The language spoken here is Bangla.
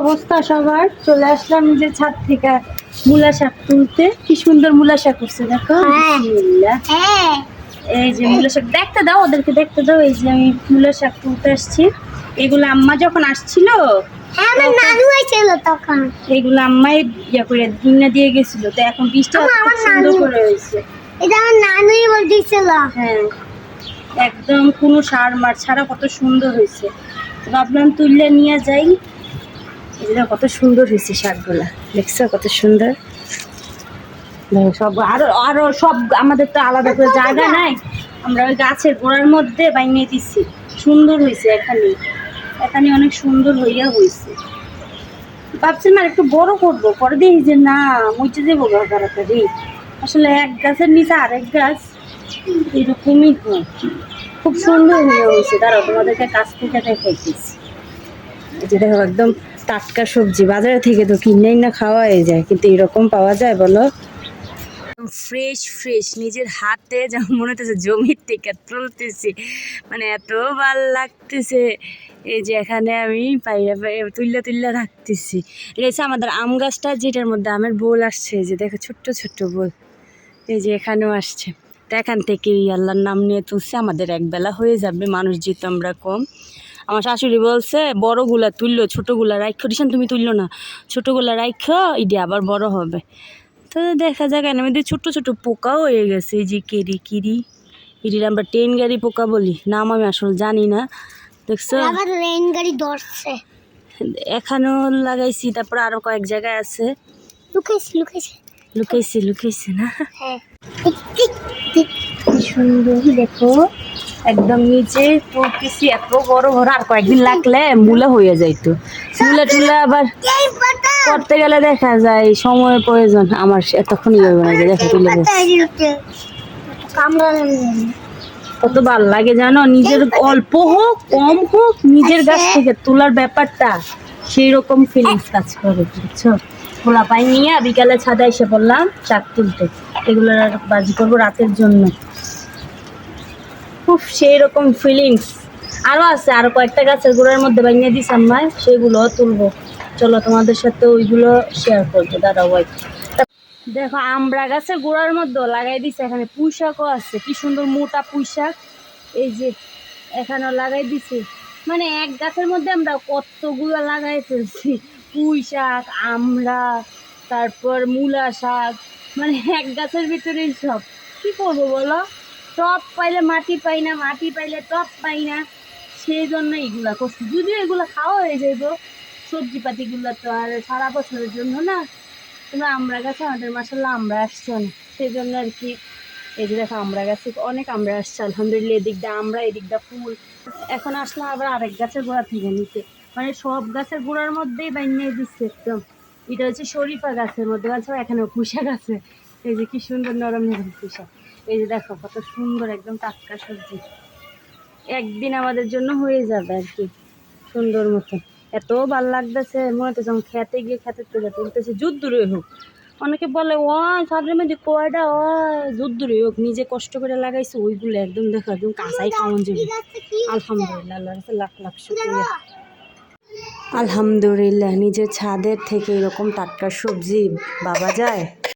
অবস্থা সবার। চলে আসলাম যে ছাদ থেকে মূলা শাক তুলতে। কি সুন্দর মূলা শাক করছে দেখো। হ্যাঁ। হ্যাঁ। এই যে মূলা শাক দেখতে দাও ওদেরকে দেখতে দাও। এই যে আমি মূলা শাক তুলতে আসছি। এগুলো আম্মা যখন আসছিল হ্যাঁ এগুলো আম্মাই ইয়া করে দিনে দিয়ে গেছিল। তো এখন বৃষ্টি সুন্দর করে হয়েছে। এটা আমার নানুই বলতেছিল। হ্যাঁ। একদম কোনো সার মার ছাড়া কত সুন্দর হয়েছে। ভাবলাম তুললে নিয়ে যাই। যে কত সুন্দর হয়েছে শাকগুলা। দেখছ কত সুন্দর? সব, আরও আরও সব আমাদের তো আলাদা করে জায়গা নাই। আমরা ওই গাছের গোড়ার মধ্যে বাইনিয়ে দিচ্ছি সুন্দর হয়েছে এখানে। এখানে অনেক সুন্দর হইয়া হয়েছে ভাবছিলাম আর একটু বড় করব। পরে দেখি যে না মুচে দেবো তাড়াতাড়ি। আসলে এক গাছের নিচে আরেক গাছ এরকমই হয়। খুব সুন্দর হয়ে হয়েছে দাঁড়াও, তোমাদেরকে কাছ থেকে দেখাইতেছি। এই যে দেখো একদম টাটকা সবজি বাজারে থেকে তো কিনেই না খাওয়াই যায়, কিন্তু এরকম পাওয়া যায় বলো? ফ্রেশ ফ্রেশ নিজের হাতে যেমন মনে হতেছে জমির থেকে তুলতেছি। মানে এত ভালো লাগতেছে, এই যে এখানে আমি পাইরা পাইরা তুললে তুললে রাখতেছি। হচ্ছে আমাদের আম গাছটা যেটার মধ্যে আমের বোল আসছে যে দেখো ছোট্ট ছোট্ট বোল, এই যে এখানেও আসছে। তো এখান থেকেই আল্লাহর নাম নিয়ে তুলছে, আমাদের একবেলা হয়ে যাবে, মানুষ যেহেতু আমরা কম। আমার শাশুড়ি বলছে বড়গুলা তুললো ছোটোগুলা রাখো দিশান তুমি তুললো না। ছোটোগুলা রাখো ইডি আবার বড় হবে। তো দেখা যাক এর মধ্যে ছোট্ট ছোট পোকাও হয়ে গেছে এই যে কেরি কিরি। এটির আমরা টেন গাড়ি পোকা বলি নাম আমি আসলে জানি না। দেখছ? আবার রেন গাড়ি ধরছে। এখানেও লাগাইছি তারপর আরও কয়েক জায়গায় আছে। লুকাইছে লুকাইছে। লুকাইছি লুকাইছি না? হ্যাঁ। সুন্দর দেখো। একদম নিচে পড়তেছি এত বড় বড় আর কয়েকদিন লাগলে মূলা হয়ে যাইতো মূলা টুলা আবার করতে গেলে দেখা যায়, সময়ের প্রয়োজন। আমার এতক্ষণই হবে না দেখো তুলে। কত ভালো লাগে জানো? নিজের অল্প হোক, কম হোক, নিজের গাছ থেকে তোলার ব্যাপারটা সেই রকম ফিলিংস কাজ করে, বুঝছ? খোলা পাই নিয়ে বিকালে ছাদে এসে পড়লাম চাক তুলতে। এগুলো বাজি করব রাতের জন্য। খুব সেই রকম ফিলিংস আরও আছে আরও কয়েকটা গাছের গোড়ার মধ্যে বানিয়ে দিস আমায় সেগুলোও তুলবো। চলো তোমাদের সাথে ওইগুলো শেয়ার করব। দাঁড়াও ভাই। দেখো, আমরা গাছের গোড়ার মধ্যে লাগাই দিছে, এখানে পুঁই শাকও আছে। কি সুন্দর মোটা পুঁই শাক এই যে এখানেও লাগাই দিছে। মানে এক গাছের মধ্যে আমরা কতগুলো লাগাই ফেলছি। পুঁই শাক আমড়া, তারপর মূলা শাক মানে এক গাছের ভিতরেই সব। কি করব বলো? টপ পাইলে মাটি পাই না, মাটি পাইলে টপ পাই না সেই জন্য এগুলা করছি। যদিও এগুলো খাওয়া হয়ে যাইব সবজি পাতিগুলো তো আর সারা বছরের জন্য না। তোমরা আমরা গাছে, আমাদের মাসাল্লাহ আমরা আসছে অনেক। সেই জন্য আর কি এই যে দেখো আমরা গাছে অনেক আমরা আসছে, আলহামদুলিল্লাহ এদিকটা আমরা এদিকটা ফুল। এখন আসলাম আবার আরেক গাছের গোড়া থেকে নিতে। মানে সব গাছের গোড়ার মধ্যেই বানিয়ে দিচ্ছে একদম। এটা হচ্ছে শরীফা গাছের মধ্যে গাছ এখানে পুষা গাছে এই যে কি সুন্দর নরম নরম পুষা এই যে দেখো, কত সুন্দর একদম টাটকা সবজি। একদিন আমাদের জন্য হয়ে যাবে আর কি, সুন্দর মতো। এত ভালো লাগতেছে, মনে হচ্ছে যখন খেতে গিয়ে খেতে তুলে তুলতেছে যুদ্ধরে হোক। অনেকে বলে ও সাদের মধ্যে কয়টা? ও যুদ্ধরে হোক। নিজে কষ্ট করে লাগাইছে, ওইগুলো একদম দেখো, একদম কাঁচাই খাওয়ান যাবে আলহামদুলিল্লাহ, আল্লাহর লাখ লাখ শুক্রিয়া। আলহামদুলিল্লাহ, নিজের ছাদের থেকে এরকম টাটকা সবজি বাবা যায়।